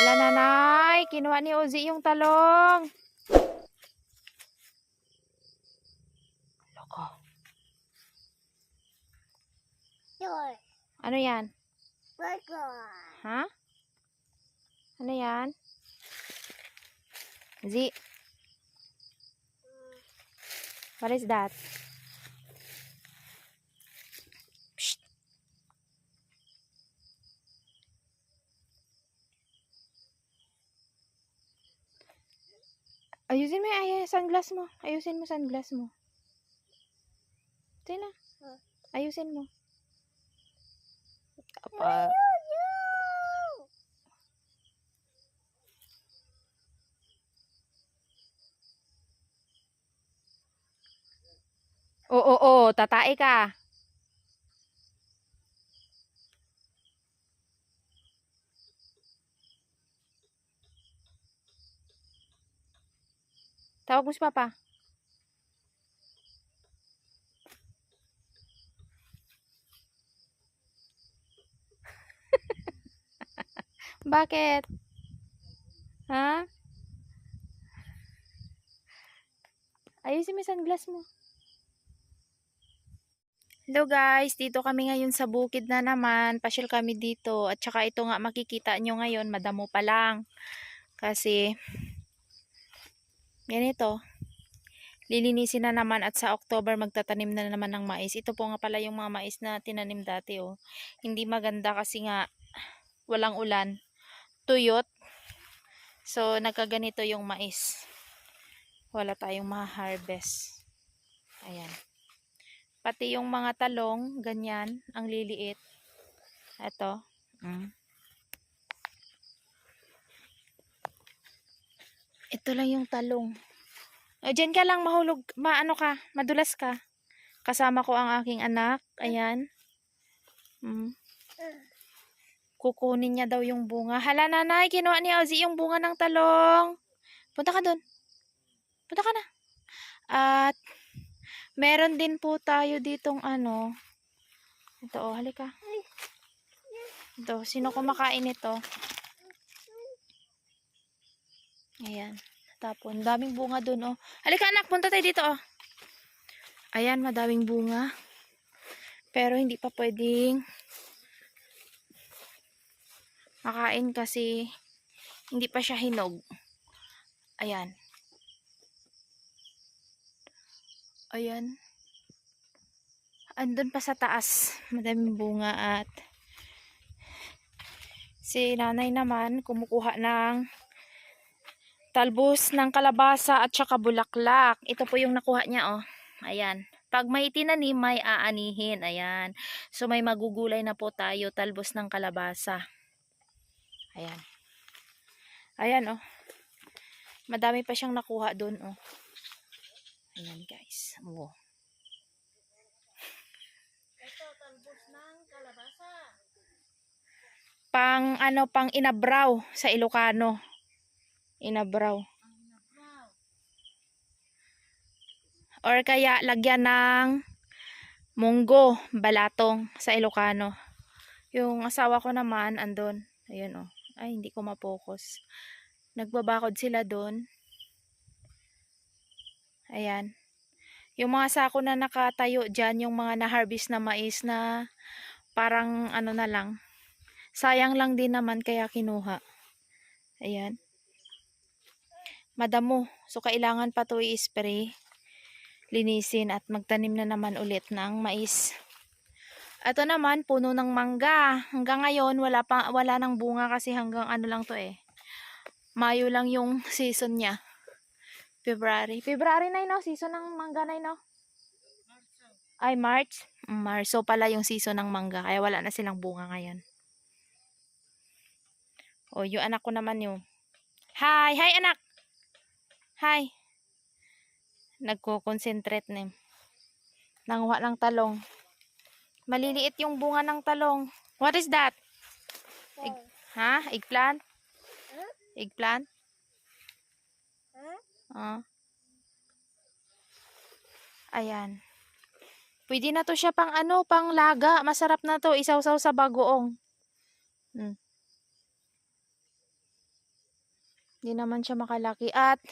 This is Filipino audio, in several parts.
Ala nanay, kinuha ni Ozzy yung talong. Loko. Ano yan? Burger. Ha? Ano yan? Z. What is that? Ayusin mo yung ay, sunglass mo. Ayusin mo sunglass mo. Ito na. Ayusin mo. Apa? Oo, oo, tatae ka. Tawag mo si Papa. Bakit? Ha? Ayusin mo yung mo. Hello guys, dito kami ngayon sa bukid na naman. Pasyal kami dito. At saka ito nga makikita nyo ngayon, madamo pa lang. Kasi, yan ito. Lilinisin na naman at sa October magtatanim na naman ng mais. Ito po nga pala yung mga mais na tinanim dati oh. Hindi maganda kasi nga walang ulan. Tuyot. So, nagkaganito yung mais. Wala tayong ma-harvest. Ayan. Pati yung mga talong, ganyan, ang liliit. Ito. Mm. Ito lang yung talong. O, dyan ka lang mahulog, maano ka, madulas ka. Kasama ko ang aking anak. Ayan. Mm. Kukunin niya daw yung bunga. Hala nanay, kinuha ni Ozzy yung bunga ng talong. Punta ka doon. Punta ka na. At, meron din po tayo ditong ano. Ito, oh, halika. Ito, sino kumakain ito? Ayan. Tapon, daming bunga dun, oh. Halika anak, punta tayo dito, oh. Ayan, madaming bunga. Pero hindi pa pwedeng makain kasi hindi pa siya hinog. Ayan. Ayan. Andun pa sa taas. Madaming bunga at si nanay naman kumukuha ng talbos ng kalabasa at saka bulaklak. Ito po yung nakuha niya, oh. Ayan. Pag may tinanim, may aanihin. Ayan. So, may magugulay na po tayo. Talbos ng kalabasa. Ayan. Ayan, oh. Madami pa siyang nakuha doon, oh. Ayan, guys. Oh. Ito, talbos ng kalabasa. Pang, ano, pang inabraw sa Ilocano. Inabraw. Or kaya lagyan ng munggo, balatong sa Ilocano. Yung asawa ko naman andon. Ayun oh. Ay, hindi ko mapokus. Nagbabakod sila doon. Ayan. Yung mga sako na nakatayo dyan, yung mga na-harvest na mais na parang ano na lang. Sayang lang din naman kaya kinuha. Ayan. Madamo. So, kailangan pa to i-spray linisin at magtanim na naman ulit ng mais. Ito naman, puno ng mangga. Hanggang ngayon, wala, pa, wala nang bunga kasi hanggang ano lang to eh. Mayo lang yung season niya. February. February na yun, no? Season ng mangga na yun, no? Ay, March? Marso pala yung season ng mangga. Kaya wala na silang bunga ngayon. O, yung anak ko naman yung... Hi! Hi, anak! Hi! nagko-concentrate na nanguha ng talong. Maliliit yung bunga ng talong. What is that? Egg, ha? Eggplant? Eggplant? Ah. Ayan. Pwede na to siya pang ano, pang laga. Masarap na to. Isaw-saw sa bagoong. Hmm. Hindi naman siya makalaki. At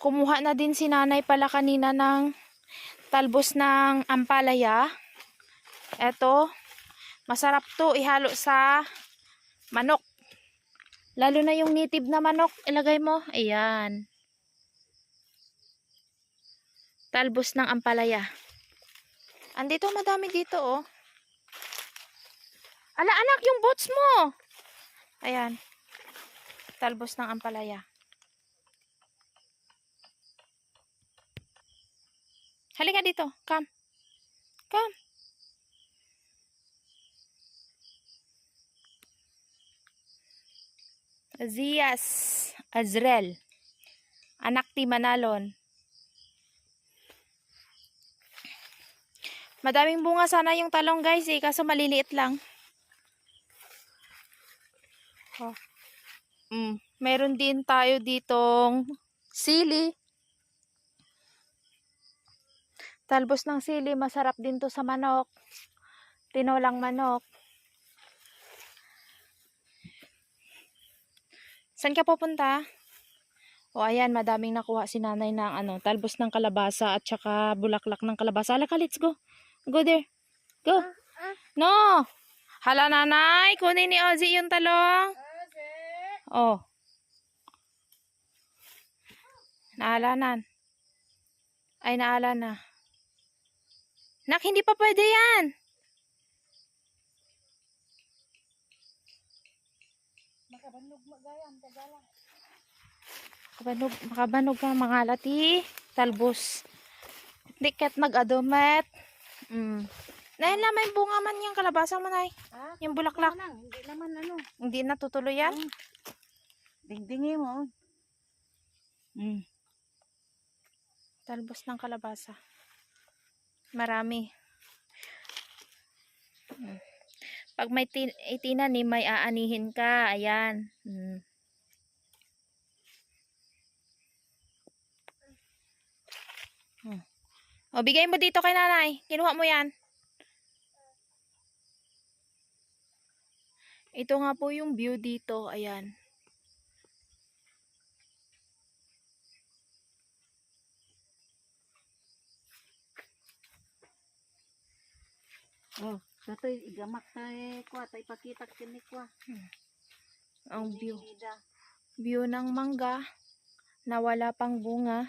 kumuha na din si nanay pala kanina ng talbos ng ampalaya. Eto, masarap to ihalo sa manok. Lalo na yung native na manok, ilagay mo. Ayan. Talbos ng ampalaya. Andito, madami dito, oh. Ala, anak, yung boots mo. Ayan. Talbos ng ampalaya. Halika dito. Come. Come. Zias Azrel. Anak ti Manalon. Madaming bunga sana yung talong guys eh, kaso maliliit lang. Oh. Mm, meron din tayo ditong sili. Talbos ng sili, masarap din to sa manok. Tinolang manok. Saan ka pupunta? O ayan, madaming nakuha si nanay ng ano, talbos ng kalabasa at saka bulaklak ng kalabasa. Alaka, let's go. Go there. Go. ah. No. Hala nanay, kunin ni Ozzy yung talong. Oh. Naalanan. Ay, naala na. Nak, hindi pa pwede yan. Makabanog, makabanog ka mga lati. Talbos. Di kat mag-adomet. Mm. Dahil na may bunga man yung kalabasa mo, nay. Ha? Yung bulaklak. Lang, hindi naman ano. Hindi natutuloy yan. Dingdingi mo. Mm. Talbos ng kalabasa. Marami. Pag may tin itinanim, may aanihin ka. Ayan. Mm. Mm. O, bigay mo dito kay nanay. Kinuha mo yan. Ito nga po yung view dito. Ayan. Oh, dato igamak tay kwa tay pakita kini kwa. Ang view. Ida. view ng mangga na wala pang bunga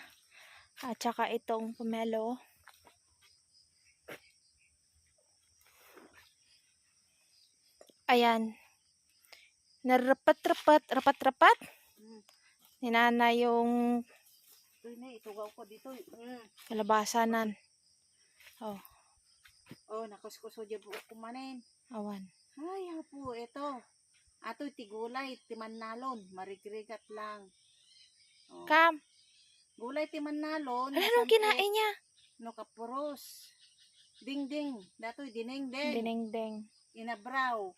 at saka itong pomelo. Ayan. Narapat-rapat, rapat-rapat. Mm. Ninana yung Ito na itugaw ko dito. Mm. kalabasanan. Oh, Oh, nakuskuso jud buok kumanen. awan. Ay, hapo ito. Ato tigulay timan nalon, marigrigat lang. Oh. Kam, Gulay timan nalon. ano nung kinain niya? No kapuros. Ding ding, datoy dineng ding. Dinengdeng. Inabraw.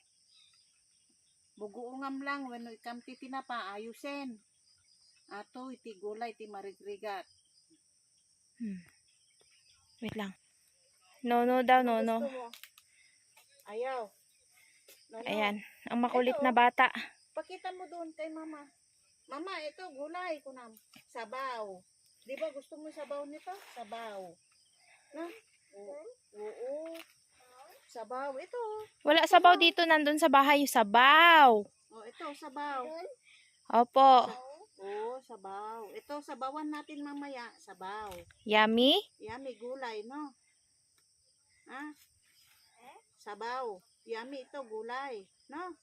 Buguungam lang when ikam ti tinapa ayusen. Ato iti gulay ti marigrigat. Hmm. Wait lang. No, no daw, no, no. Gusto mo? Ayaw. Ano? Ayan, ang makulit na bata. Pakita mo doon kay mama. Mama, ito gulay ko na. Sabaw. Di ba gusto mo sabaw nito? Sabaw. Na? Oo. Oo. Sabaw. Ito. Wala sabaw dito, nandun sa bahay yung sabaw. Oh, ito sabaw. Opo. Oo, sabaw. Ito sabawan natin mamaya. Sabaw. Yummy? Yummy gulay, no? Ha? Sabaw. Yummy ito gulay, no?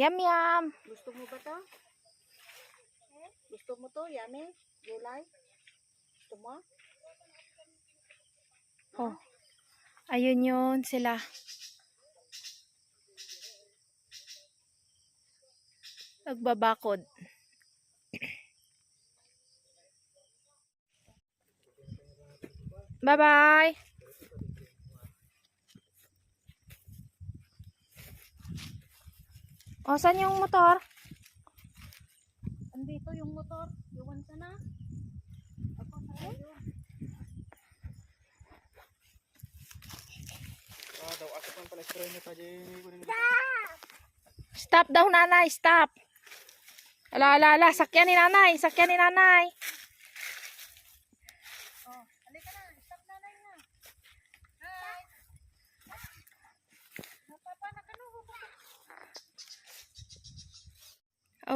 Yum, yum. Gusto mo ba to? Gusto mo to, yummy? Gulay? Gusto mo? Oh. Ayun yun sila. Nagbabakod. Bye-bye. O, saan yung motor? Andito yung motor. Iwan ka na. Ako sa iyo. Ah, daw asap lang pala spray niya pa dyan. Kunin mo. Stop daw, nanay. Stop. Ala, ala, ala. Sakyan ni nanay. Sakyan ni nanay. Oh, halika na. Stop nanay na. Hi. Napapa na ka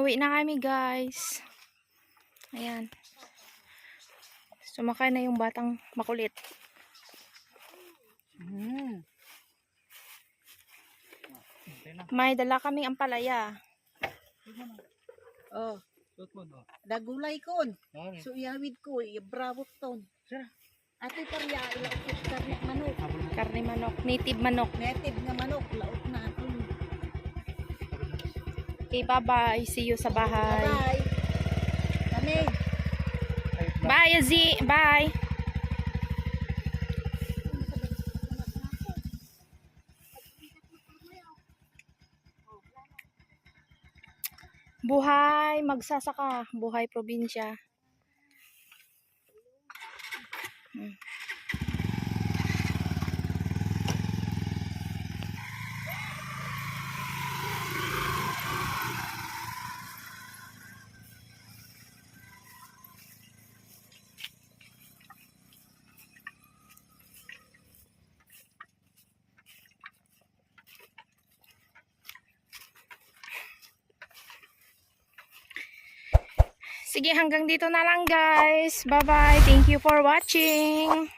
Uwi na kami, guys. Ayan. Sumakay na yung batang makulit. Hmm. May dala kaming ampalaya. Oh, dagulay kon. So iawid ko, i-bravo ton. Ate parya, ilaot karne manok. Karne manok. Native manok. Native nga manok, laot na. Okay, bye-bye. See you sa bahay. Bye. Kami. Bye, Yazzie. Bye. Buhay magsasaka, buhay probinsya. Sige, hanggang dito na lang guys. Bye-bye. Thank you for watching.